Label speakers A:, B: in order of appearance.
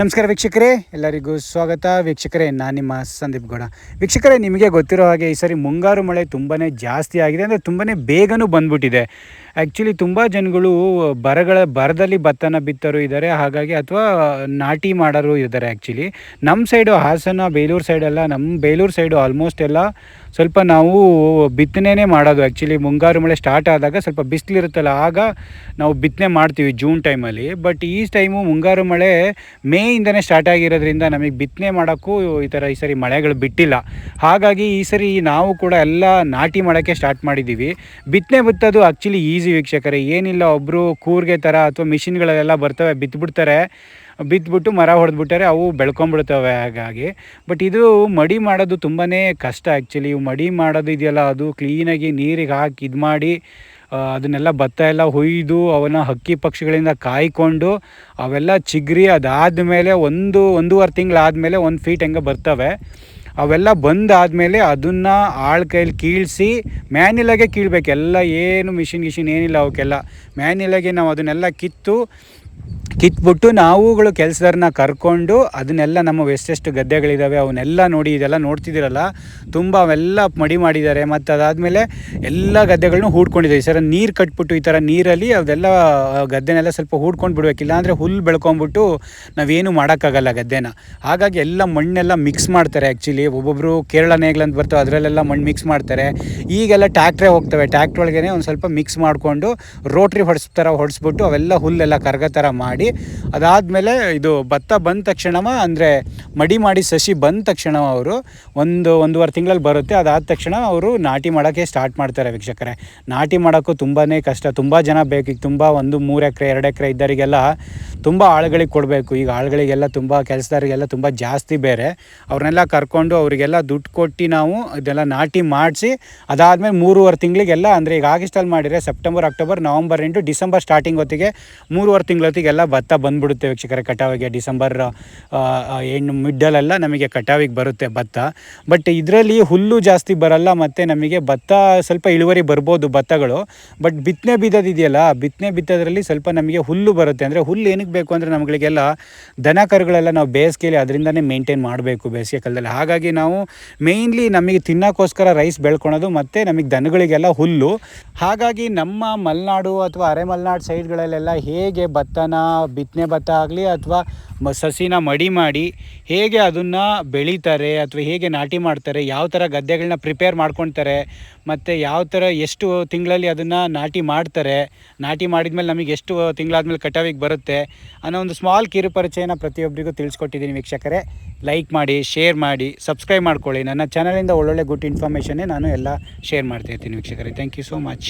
A: ನಮಸ್ಕಾರ ವೀಕ್ಷಕರೇ, ಎಲ್ಲರಿಗೂ ಸ್ವಾಗತ. ವೀಕ್ಷಕರೇ, ನಾನು ನಿಮ್ಮ ಸಂದೀಪ್ ಗೌಡ. ವೀಕ್ಷಕರೇ, ನಿಮಗೆ ಗೊತ್ತಿರೋ ಹಾಗೆ ಈ ಸರಿ ಮುಂಗಾರು ಮಳೆ ತುಂಬಾ ಜಾಸ್ತಿ ಆಗಿದೆ. ಅಂದರೆ ತುಂಬಾ ಬೇಗನೂ ಬಂದ್ಬಿಟ್ಟಿದೆ. ಆ್ಯಕ್ಚುಲಿ ತುಂಬ ಜನಗಳು ಬರಗಳ ಬರದಲ್ಲಿ ಭತ್ತನ ಬಿತ್ತರು ಇದ್ದಾರೆ. ಹಾಗಾಗಿ ಅಥವಾ ನಾಟಿ ಮಾಡೋರು ಇದ್ದಾರೆ ಆ್ಯಕ್ಚುಲಿ ನಮ್ಮ ಸೈಡು ಹಾಸನ, ಬೇಲೂರು ಸೈಡೆಲ್ಲ ನಮ್ಮ ಬೇಲೂರು ಸೈಡು ಆಲ್ಮೋಸ್ಟ್ ಎಲ್ಲ ಸ್ವಲ್ಪ ನಾವು ಬಿತ್ತನೆ ಮಾಡೋದು. ಆ್ಯಕ್ಚುಲಿ ಮುಂಗಾರು ಮಳೆ ಸ್ಟಾರ್ಟ್ ಆದಾಗ ಸ್ವಲ್ಪ ಬಿಸಿಲಿರುತ್ತಲ್ಲ, ಆಗ ನಾವು ಬಿತ್ತನೆ ಮಾಡ್ತೀವಿ ಜೂನ್ ಟೈಮಲ್ಲಿ ಬಟ್ ಈ ಟೈಮು ಮುಂಗಾರು ಮಳೆ ಮೇಯಿಂದನೇ ಸ್ಟಾರ್ಟ್ ಆಗಿರೋದ್ರಿಂದ ನಮಗೆ ಬಿತ್ತನೆ ಮಾಡೋಕ್ಕೂ ಈ ಥರ ಈ ಸರಿ ಮಳೆಗಳು ಬಿಟ್ಟಿಲ್ಲ. ಹಾಗಾಗಿ ಈ ಸರಿ ನಾವು ಕೂಡ ಎಲ್ಲ ನಾಟಿ ಮಾಡೋಕ್ಕೆ ಸ್ಟಾರ್ಟ್ ಮಾಡಿದ್ದೀವಿ ಬಿತ್ತನೆ ಬಿತ್ತೋದು ಆ್ಯಕ್ಚುಲಿ ಈಸಿ ವೀಕ್ಷಕರೇ. ಏನಿಲ್ಲ ಒಬ್ಬರು ಕೂರ್ಗೆ ಥರ ಅಥವಾ ಮಿಷಿನ್ಗಳೆಲ್ಲ ಬರ್ತವೆ, ಬಿತ್ಬಿಡ್ತಾರೆ. ಬಿತ್ಬಿಟ್ಟು ಮರ ಹೊಡೆದ್ಬಿಟ್ಟಾರೆ, ಅವು ಬೆಳ್ಕೊಂಬಿಡ್ತವೆ ಹಾಗಾಗಿ. ಬಟ್ ಇದು ಮಡಿ ಮಾಡೋದು ತುಂಬಾ ಕಷ್ಟ ಆ್ಯಕ್ಚುಲಿ ಇವು ಮಡಿ ಮಾಡೋದು ಇದೆಯಲ್ಲ, ಅದು ಕ್ಲೀನಾಗಿ ನೀರಿಗೆ ಹಾಕಿ ಇದು ಮಾಡಿ ಅದನ್ನೆಲ್ಲ ಭತ್ತ ಎಲ್ಲ ಹೊಯ್ದು ಅವನ್ನ ಹಕ್ಕಿ ಪಕ್ಷಿಗಳಿಂದ ಕಾಯ್ಕೊಂಡು ಅವೆಲ್ಲ ಚಿಗ್ರಿ ಅದಾದಮೇಲೆ ಒಂದು, ಒಂದೂವರೆ ತಿಂಗಳಾದಮೇಲೆ ಒಂದು ಫೀಟ್ ಹೆಂಗೆ ಬರ್ತವೆ. ಅವೆಲ್ಲ ಬಂದಾದಮೇಲೆ ಅದನ್ನು ಆಳ್ ಕೈಲಿ ಕೀಳಿಸಿ ಮ್ಯಾನ್ಯಲಾಗೆ ಕೀಳ್ಬೇಕು. ಎಲ್ಲ ಏನು ಮಿಷಿನ್ ಗಿಷಿನ್ ಏನಿಲ್ಲ ಅವಕ್ಕೆಲ್ಲ. ಮ್ಯಾನ್ಯಲಾಗೆ ನಾವು ಅದನ್ನೆಲ್ಲ ಕಿತ್ತು ಕಿತ್ಬಿಟ್ಟು ನಾವುಗಳು ಕೆಲಸದಾರನ್ನ ಕರ್ಕೊಂಡು ಅದನ್ನೆಲ್ಲ ನಮ್ಮ ಎಷ್ಟೆಷ್ಟು ಗದ್ದೆಗಳಿದ್ದಾವೆ ಅವನ್ನೆಲ್ಲ ನೋಡಿ ಇದೆಲ್ಲ ನೋಡ್ತಿದ್ದೀರಲ್ಲ, ತುಂಬ ಅವೆಲ್ಲ ಮಡಿ ಮಾಡಿದ್ದಾರೆ ಮತ್ತು ಅದಾದಮೇಲೆ ಎಲ್ಲ ಗದ್ದೆಗಳನ್ನೂ ಹೂಡ್ಕೊಂಡಿದ್ದಾರೆ. ಈ ಸರ ನೀರು ಕಟ್ಬಿಟ್ಟು ಈ ಥರ ನೀರಲ್ಲಿ ಅದೆಲ್ಲ ಗದ್ದೆನೆಲ್ಲ ಸ್ವಲ್ಪ ಹೂಡ್ಕೊಂಡು ಬಿಡಬೇಕು. ಇಲ್ಲಾಂದರೆ ಹುಲ್ಲು ಬೆಳ್ಕೊಂಬಿಟ್ಟು ನಾವೇನು ಮಾಡೋಕ್ಕಾಗಲ್ಲ ಗದ್ದೆನ. ಹಾಗಾಗಿ ಎಲ್ಲ ಮಣ್ಣೆಲ್ಲ ಮಿಕ್ಸ್ ಮಾಡ್ತಾರೆ ಆ್ಯಕ್ಚುಲಿ ಒಬ್ಬೊಬ್ಬರು ಕೇರಳ ನೇಗ್ಲಂತ ಬರ್ತವೆ, ಅದರಲ್ಲೆಲ್ಲ ಮಣ್ಣು ಮಿಕ್ಸ್ ಮಾಡ್ತಾರೆ. ಈಗೆಲ್ಲ ಟ್ಯಾಕ್ಟ್ರೇ ಹೋಗ್ತವೆ. ಟ್ಯಾಕ್ಟ್ರೊಳಗೇ ಒಂದು ಸ್ವಲ್ಪ ಮಿಕ್ಸ್ ಮಾಡಿಕೊಂಡು ರೋಟ್ರಿ ಹೊಡೆಸ್ ಥರ ಹೊಡೆಸ್ಬಿಟ್ಟು ಅವೆಲ್ಲ ಹುಲ್ಲೆಲ್ಲ ಕರ್ಗ ಥರ ಮಾಡಿ ಅದಾದಮೇಲೆ ಇದು ಭತ್ತ ಬಂದ ತಕ್ಷಣವ, ಅಂದರೆ ಮಡಿ ಮಾಡಿ ಸಸಿ ಬಂದ ತಕ್ಷಣ ಅವರು ಒಂದು ಒಂದೂವರೆ ತಿಂಗಳಲ್ಲಿ ಬರುತ್ತೆ. ಅದಾದ ತಕ್ಷಣ ಅವರು ನಾಟಿ ಮಾಡೋಕ್ಕೆ ಸ್ಟಾರ್ಟ್ ಮಾಡ್ತಾರೆ ವೀಕ್ಷಕರೇ. ನಾಟಿ ಮಾಡೋಕ್ಕೂ ತುಂಬಾ ಕಷ್ಟ. ತುಂಬ ಜನ ಬೇಕು ಈಗ ತುಂಬ ಒಂದು ಮೂರು ಎಕರೆ, ಎರಡು ಎಕರೆ ಇದ್ದವರಿಗೆಲ್ಲ ತುಂಬ ಆಳುಗಳಿಗೆ ಕೊಡಬೇಕು. ಈಗ ಆಳುಗಳಿಗೆಲ್ಲ ತುಂಬ ಕೆಲಸದಾರಿಗೆಲ್ಲ ತುಂಬ ಜಾಸ್ತಿ ಬೇರೆ. ಅವ್ರನ್ನೆಲ್ಲ ಕರ್ಕೊಂಡು ಅವರಿಗೆಲ್ಲ ದುಡ್ಡು ಕೊಟ್ಟು ನಾವು ಇದೆಲ್ಲ ನಾಟಿ ಮಾಡಿಸಿ, ಅದಾದಮೇಲೆ ಮೂರುವರೆ ತಿಂಗಳಿಗೆಲ್ಲ ಅಂದರೆ ಈಗ ಆಗಸ್ಟಲ್ಲಿ ಮಾಡಿದರೆ ಸೆಪ್ಟೆಂಬರ್ ಅಕ್ಟೋಬರ್ ನವಂಬರ್ ಎಂಟು ಡಿಸೆಂಬರ್ ಸ್ಟಾರ್ಟಿಂಗ್ ಹೊತ್ತಿಗೆ ಮೂರುವರೆ ತಿಂಗಳೊತ್ತಿಗೆಲ್ಲ ಭತ್ತ ಬಂದ್ಬಿಡುತ್ತೆ ವೀಕ್ಷಕರ ಕಟಾವಿಗೆ. ಡಿಸೆಂಬರ್ ಏನು ಮಿಡ್ಡಲೆಲ್ಲ ನಮಗೆ ಕಟಾವಿಗೆ ಬರುತ್ತೆ ಭತ್ತ. ಬಟ್ ಇದರಲ್ಲಿ ಹುಲ್ಲು ಜಾಸ್ತಿ ಬರಲ್ಲ ಮತ್ತು ನಮಗೆ ಭತ್ತ ಸ್ವಲ್ಪ ಇಳುವರಿ ಬರ್ಬೋದು ಭತ್ತಗಳು. ಬಟ್ ಬಿತ್ತನೆ ಬಿದ್ದದಿದೆಯಲ್ಲ ಬಿತ್ತನೆ ಬಿತ್ತೋದ್ರಲ್ಲಿ ಸ್ವಲ್ಪ ನಮಗೆ ಹುಲ್ಲು ಬರುತ್ತೆ. ಅಂದರೆ ಹುಲ್ಲು ಏನಕ್ಕೆ ಬೇಕು ಅಂದರೆ ನಮಗಳಿಗೆಲ್ಲ ದನ ಕರುಗಳೆಲ್ಲ ನಾವು ಬೇಸಿಗೆಯಲ್ಲಿ ಅದರಿಂದನೇ ಮೇಂಟೈನ್ ಮಾಡಬೇಕು ಬೇಸಿಗೆ ಕಾಲದಲ್ಲಿ. ಹಾಗಾಗಿ ನಾವು ಮೇಯ್ನ್ಲಿ ನಮಗೆ ತಿನ್ನೋಕ್ಕೋಸ್ಕರ ರೈಸ್ ಬೆಳ್ಕೊಳೋದು ಮತ್ತು ನಮಗೆ ದನಗಳಿಗೆಲ್ಲ ಹುಲ್ಲು. ಹಾಗಾಗಿ ನಮ್ಮ ಮಲೆನಾಡು ಅಥವಾ ಅರೆ ಮಲೆನಾಡು ಸೈಡ್ಗಳಲ್ಲೆಲ್ಲ ಹೇಗೆ ಭತ್ತನ, ಬಿತ್ತನೆ ಭತ್ತ ಆಗಲಿ ಅಥವಾ ಮ ಸಸಿನ ಮಡಿ ಮಾಡಿ ಹೇಗೆ ಅದನ್ನು ಬೆಳೀತಾರೆ ಅಥವಾ ಹೇಗೆ ನಾಟಿ ಮಾಡ್ತಾರೆ, ಯಾವ ಥರ ಗದ್ದೆಗಳನ್ನ ಪ್ರಿಪೇರ್ ಮಾಡ್ಕೊತಾರೆ ಮತ್ತು ಯಾವ ಥರ ಎಷ್ಟು ತಿಂಗಳಲ್ಲಿ ಅದನ್ನು ನಾಟಿ ಮಾಡ್ತಾರೆ, ನಾಟಿ ಮಾಡಿದ್ಮೇಲೆ ನಮಗೆ ಎಷ್ಟು ತಿಂಗಳಾದ್ಮೇಲೆ ಕಟಾವಿಗೆ ಬರುತ್ತೆ ಅನ್ನೋ ಒಂದು ಸ್ಮಾಲ್ ಕಿರುಪರಿಚಯನ ಪ್ರತಿಯೊಬ್ಬರಿಗೂ ತಿಳಿಸ್ಕೊಟ್ಟಿದ್ದೀನಿ ವೀಕ್ಷಕರೇ. ಲೈಕ್ ಮಾಡಿ ಶೇರ್ ಮಾಡಿ ಸಬ್ಸ್ಕ್ರೈಬ್ ಮಾಡ್ಕೊಳ್ಳಿ. ನನ್ನ ಚಾನಲಿಂದ ಒಳ್ಳೊಳ್ಳೆ ಗುಡ್ ಇನ್ಫಾರ್ಮೇಷನ್ನೇ ನಾನು ಎಲ್ಲ ಶೇರ್ ಮಾಡ್ತಾ ಇರ್ತೀನಿ ವೀಕ್ಷಕರೇ. Thank you so much